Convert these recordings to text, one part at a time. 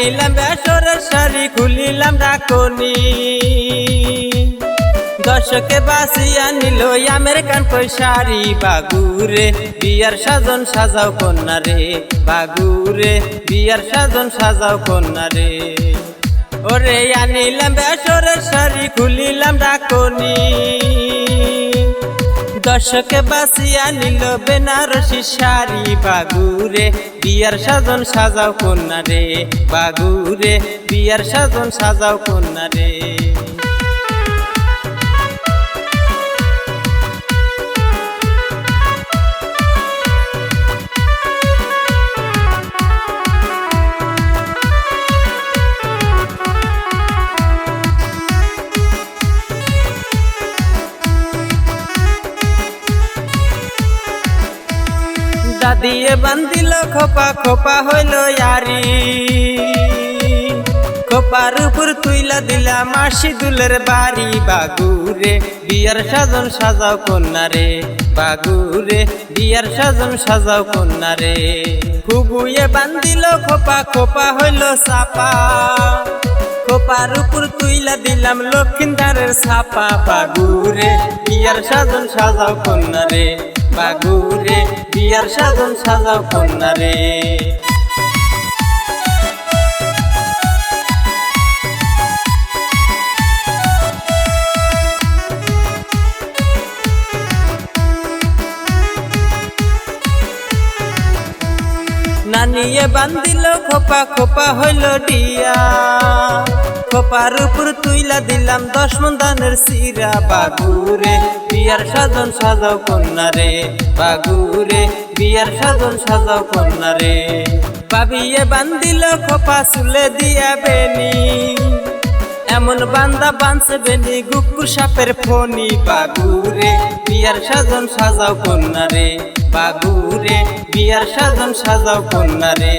আনিলাম বেসরের শাড়ি, খুলিলাম ডাকনি দর্শকে বাসিয়া নিল আমেরিকান পয়সারি বাগুরে। বিয়ার সাজন সাজাও কন্যা রে, বাগুরে। বিয়ার সাজন সাজাও কন্যা রে। ওরে আনিলাম বেসরের শাড়ি, খুলিলাম ডাকনি দর্শকে বাসিয়া নিল বেনারসি শাড়ি বাগুরে, বিয়ার সাজন সাজাও কন্যা রে, বাগুরে, বিয়ার সাজন সাজাও কন্যা রে। দাদিয়ে বান্দিল খোপা খোপা হইল ইয়ারি। খোপার উপর তুইলা দিলা মাসি দুলের বাড়ি। বাগুরে বিয়ার সাজন সাজাও কন্যা রে, বাগুরে বিয়ার সাজন সাজাও কন্যা রে। খুবুয়ে বান্দিল খোপা খোপা হইল সাপা। খোপার উপর তুইলা দিলাম লক্ষিন্দারের ছাপা। বাগুরে বিয়ার সাজন সাজাও কন্যা রে। বাগুরে বিয়ার সাজন সাজাও কন্যা রে নানিয়ে বান্দিল খোপা খোপা হইল ডিয়া খোপার উপর তুইলা দিলাম দশ মন্দানের সিরা বাগুরে বিয়ার সাজন সাজাও কন্যা রে, বাগুরে বিয়ার সাজন সাজাও কন্যা রে। বাবিয়ে বান্দিল খোপা চুলে দিয়া বেনি এমন বান্দা বানছে বেনি গুকুর সাপের ফনি বাগুরে বিয়ার সাজন সাজাও কন্যা রে, বাগুরে বিয়ার সাজন সাজাও কন্যা রে।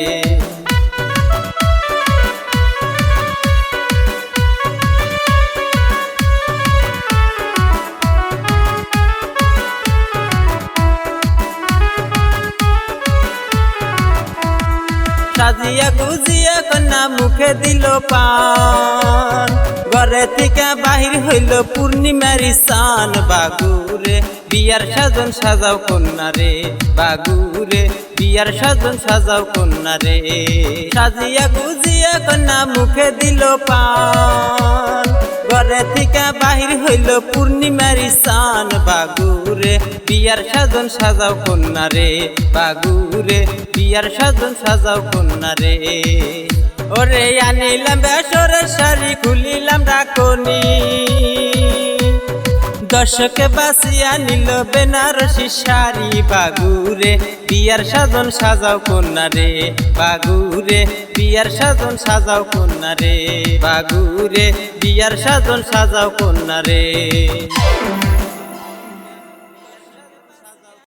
সাজিয়া গুজিয়া কন্যা মুখে দিল পান। ঘরে থেকে বাহির হইল পূর্ণিমারি সান বাগুরে বিয়ার সাজন সাজাও কন্যা রে, বাগুরে বিয়ার সাজন সাজাও কন্যা রে। সাজিয়া গুজিয়া কন্যা মুখে দিল পান। থেকে বাহির হইল পূর্ণিমার সান বাগুরে বিয়ার সাজন সাজাও কন্যা রে, বাগুরে বিয়ার সাজন সাজাও কন্যা রে। ওরে আনিলাম বেসরের শাড়ি, খুলিলাম ডাকনি। দর্শকে বাসিয়া নিল বেনারসি শাড়ি। বাগুরে বিয়ার সাজন সাজাও কন্যা রে, বাগুরে বিয়ার সাজন সাজাও কন্যা রে, বাগুরে বিয়ার সাজন সাজাও কন্যা রে